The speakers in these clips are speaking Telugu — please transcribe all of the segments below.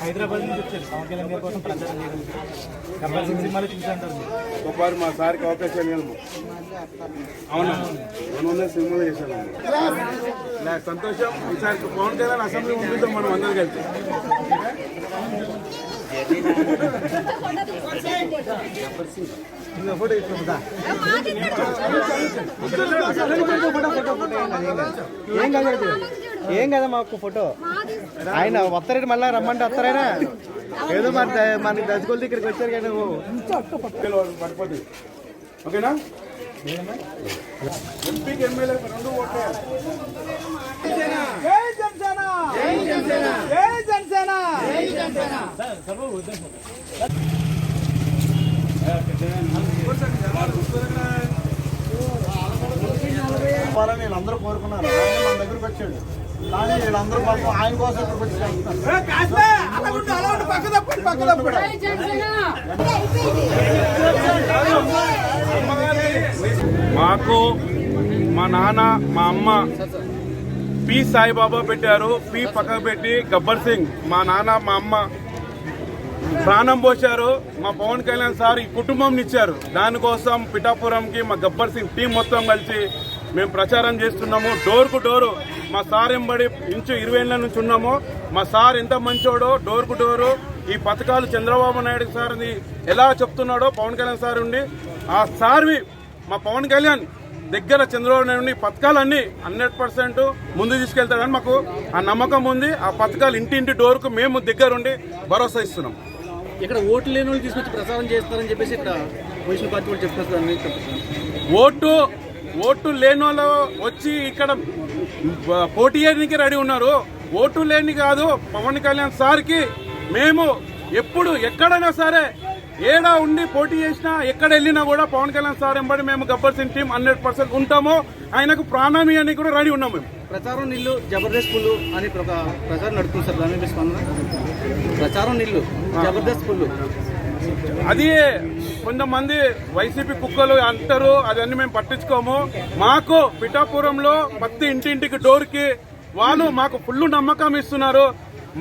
హైదరాబాద్ నుంచి వచ్చారు పవన్ కళ్యాణ్ గారి కోసం ప్రచారం చేయడానికి గబ్బర్ సింగ్ సినిమాలో చూసాంటారు ఒకసారి మా సార్కి అవకాశం ఇవ్వము అవునా రెండు వందల సినిమాలు చేశాను సంతోషం ఈసారి పవన్ కళ్యాణ్ అసెంబ్లీ ఉంటుందో మనం అందరు కలిసి ఏం కాదు ఏం కదా మాకు ఫోటో. ఆయన వస్తారండి మళ్ళీ రమ్మంటే వస్తారైనా ఏదో మన మన దశకొల దగ్గరికి వచ్చారు కానీ పడిపోతుంది ఓకేనా? ఎంపీకి ఎమ్మెల్యే రెండు ఓట్లేయాలి చెప్పాలని వీళ్ళందరూ కోరుకున్నారు. ఆయన మన దగ్గరకు వచ్చాడు. కానీ వీళ్ళందరూ పాపం ఆయన కోసం ఇక్కడికి వచ్చి చేస్తున్నారు. మాకు మా నాన్న మా అమ్మ పి సాయిబాబా పెట్టారు. పి పక్కకు పెట్టి గబ్బర్ సింగ్ మా నాన్న మా అమ్మ ప్రాణం పోశారు. మా పవన్ కళ్యాణ్ సార్ ఈ కుటుంబం ఇచ్చారు. దానికోసం పిఠాపురంకి మా గబ్బర్ సింగ్ టీం మొత్తం కలిసి మేము ప్రచారం చేస్తున్నాము. డోర్కు డోరు మా సార్ ఎంబడి ఇంచు ఇరవై ఏళ్ళ నుంచి ఉన్నాము. మా సార్ ఎంత మంచోడో డోర్కు డోరు. ఈ పథకాలు చంద్రబాబు నాయుడు సార్ని ఎలా చెప్తున్నాడో పవన్ కళ్యాణ్ సార్ ఉండి ఆ సార్వి మా పవన్ కళ్యాణ్ దగ్గర చంద్రబాబు నాయుడు పథకాలన్నీ హండ్రెడ్ పర్సెంట్ ముందు తీసుకెళ్తాడని మాకు ఆ నమ్మకం ఉంది. ఆ పథకాలు ఇంటింటి డోర్కు మేము దగ్గరుండి భరోసా ఇస్తున్నాం. ఇక్కడ ఓట్లు లేని వాళ్ళు తీసుకొచ్చి ప్రచారం చేస్తారని చెప్పేసి ఇక్కడ పొజిషన్ పార్టీ వాళ్ళు చెప్తున్నారని చెప్తున్నారు ఓటు ఓటు లేని వాళ్ళు వచ్చి ఇక్కడ పోటీ చేయడానికి రెడీ ఉన్నారు. ఓటు లేని కాదు పవన్ కళ్యాణ్ సార్కి మేము ఎప్పుడు ఎక్కడైనా సరే ఏడా ఉండి పోటీ చేసినా ఎక్కడ వెళ్ళినా కూడా పవన్ కళ్యాణ్ సార్ ఎంబడి మేము Gabbar Singh team hundred percent ఉంటాము. ఆయనకు ప్రాణామి అని కూడా రెడీ ఉన్నాం మేము. ప్రచారం నిల్లు జబర్దస్త్ పుల్లు అని ఒక ప్రచారం నడుపుతుంది సార్ దాని స్పందన. ప్రచారం నిల్లు జబర్దస్త్ పుల్లు. అది కొంతమంది వైసీపీ కుక్కలు అంటారు అదన్నీ మేము పట్టించుకోము. మాకు పిఠాపురంలో ప్రతి ఇంటింటికి డోర్కి వాళ్ళు మాకు ఫుల్ నమ్మకం ఇస్తున్నారు.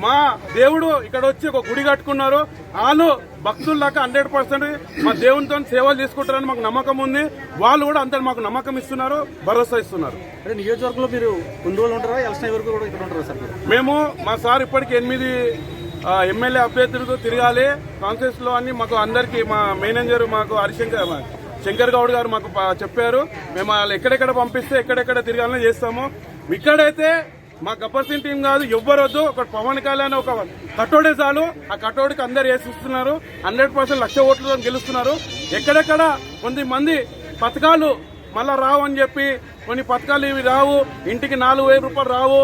మా దేవుడు ఇక్కడ వచ్చి ఒక గుడి కట్టుకున్నారు. వాళ్ళు భక్తుల్లాగా హండ్రెడ్ పర్సెంట్ మా దేవునితో సేవలు తీసుకుంటారని మాకు నమ్మకం ఉంది. వాళ్ళు కూడా అంత మాకు నమ్మకం ఇస్తున్నారు భరోసా ఇస్తున్నారు. అంటే నియోజకవర్గంలో మీరు కొన్ని రోజులు ఉంటారా? ఎలక్షన్ వరకు కూడా ఇక్కడ ఉంటారా సార్ మేము మా సార్ ఇప్పటికి ఎనిమిది ఎమ్మెల్యే అభ్యర్థులకు తిరగాలి. కాన్ఫరెన్స్లో అన్ని మాకు అందరికి మా మేనేజర్ మాకు హరిశంకర్ శంకర్ గౌడ్ గారు మాకు చెప్పారు. మేము వాళ్ళు ఎక్కడెక్కడ పంపిస్తే ఎక్కడెక్కడ తిరగాలని చేస్తాము. ఇక్కడైతే మా గబ్బర్ సింగ్ టీం కాదు ఎవ్వరొద్దు ఒక పవన్ కళ్యాణ్ ఒక కట్టోడే చాలు. ఆ కట్టోడికి అందరు వేసిస్తున్నారు హండ్రెడ్ పర్సెంట్ లక్ష ఓట్లతో గెలుస్తున్నారు. ఎక్కడెక్కడ కొంతమంది పథకాలు మళ్ళా రావు అని చెప్పి కొన్ని పథకాలు ఇవి రావు. ఇంటికి నాలుగు వేల రూపాయలు రావు.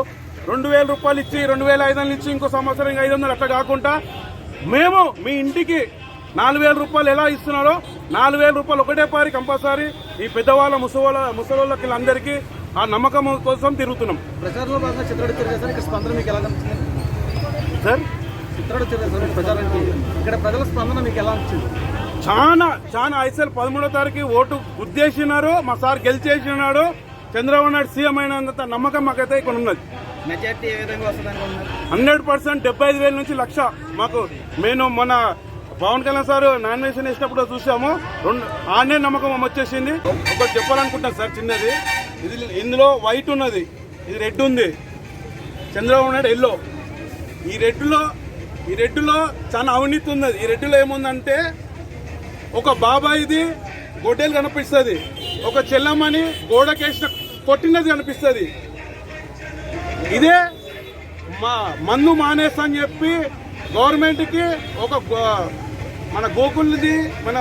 రెండు వేల రూపాయలు ఇచ్చి రెండు వేల ఐదు వందలు ఇచ్చి ఇంకో సంవత్సరం ఇంకా ఐదు వందలు అట్లా కాకుండా మేము మీ ఇంటికి నాలుగు వేల రూపాయలు ఎలా ఇస్తున్నారో నాలుగు వేల రూపాయలు ఒకటే పారి కంపల్సరీ ఈ పెద్దవాళ్ళ ముసవాళ్ళ ముసలోళ్ళకి అందరికీ ఆ నమ్మకం కోసం తిరుగుతున్నాం. ప్రచారంలో భాగంగా చిత్రాడు ఇక్కడ స్పందన మీకు ఎలా అనిపించింది? సార్? చిత్రాడు సార్ ప్రచారానికి ఇక్కడ ప్రజల స్పందన మీకు ఎలా అనిపించింది? చాలా చాలా ఐసీఎల్ పదమూడో తారీఖు ఓటు గుద్దేసినారు మా సార్ గెలిచేసినాడు. చంద్రబాబు నాయుడు సీఎం అయినంత నమ్మకం మాకైతే ఇక్కడ ఉన్నది. మెజార్టీ ఏ విధంగా వస్తుంది అనుకుంటున్నారు హండ్రెడ్ పర్సెంట్ డెబ్బై ఐదు వేల నుంచి లక్ష. మాకు నేను మొన్న పవన్ కళ్యాణ్ సార్ నామినేషన్ వేసినప్పుడు చూసాము. రెండు ఆనే నమ్మకం వచ్చేసింది. ఒకటి చెప్పాలనుకుంటాను సార్ చిన్నది. ఇది ఇందులో వైట్ ఉన్నది. ఇది రెడ్ ఉంది. చంద్రబాబు నాయుడు ఎల్లో ఈ రెడ్లో ఈ రెడ్లో చాలా అవినీతి ఉన్నది. ఈ రెడ్లో ఏముందంటే ఒక బాబాయిది గొడ్డేలు కనిపిస్తుంది. ఒక చెల్లమ్మని గోడకేసిన కొట్టినది కనిపిస్తుంది. ఇదే మా మందు మానేస్తా అని చెప్పి గవర్నమెంట్కి ఒక మన గోకుల్ది మన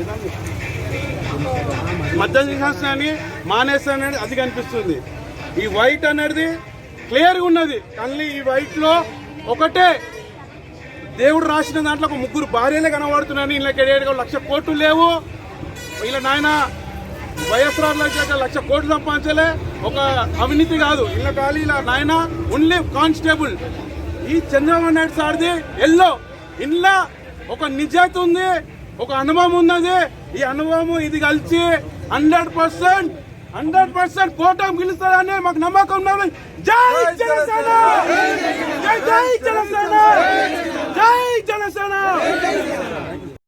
ఏదండి? మద్యం నిశాసనాన్ని మానేస్తా అనేది అది కనిపిస్తుంది ఈ వైట్ అనేది క్లియర్గా ఉన్నది. కానీ ఈ వైట్లో ఒకటే. దేవుడు రాసిన దాంట్లో ఒక ముగ్గురు భార్యలే కనబడుతున్నాయని ఇళ్ళకి ఏడు లక్ష కోట్లు లేవు. ఇలా నాయన వైఎస్ఆర్ లక్ష కోట్లు సంపాదించలే. ఒక అవినీతి కాదు. ఇలా ఖాళీ ఇలా నాయన ఓన్లీ కానిస్టేబుల్ ఈ చంద్రబాబు నాయుడు సార్ది ఎల్లో. ఇంట్లో ఒక నిజాయితీ ఉంది. ఒక అనుభవం ఉన్నది. ఈ అనుభవం ఇది కలిసి హండ్రెడ్ పర్సెంట్ హండ్రెడ్ పర్సెంట్ కోటం గెలుస్తారని మాకు నమ్మకం ఉన్నది. జై జనసేన! జై జై జనసేన! జై జనసేన!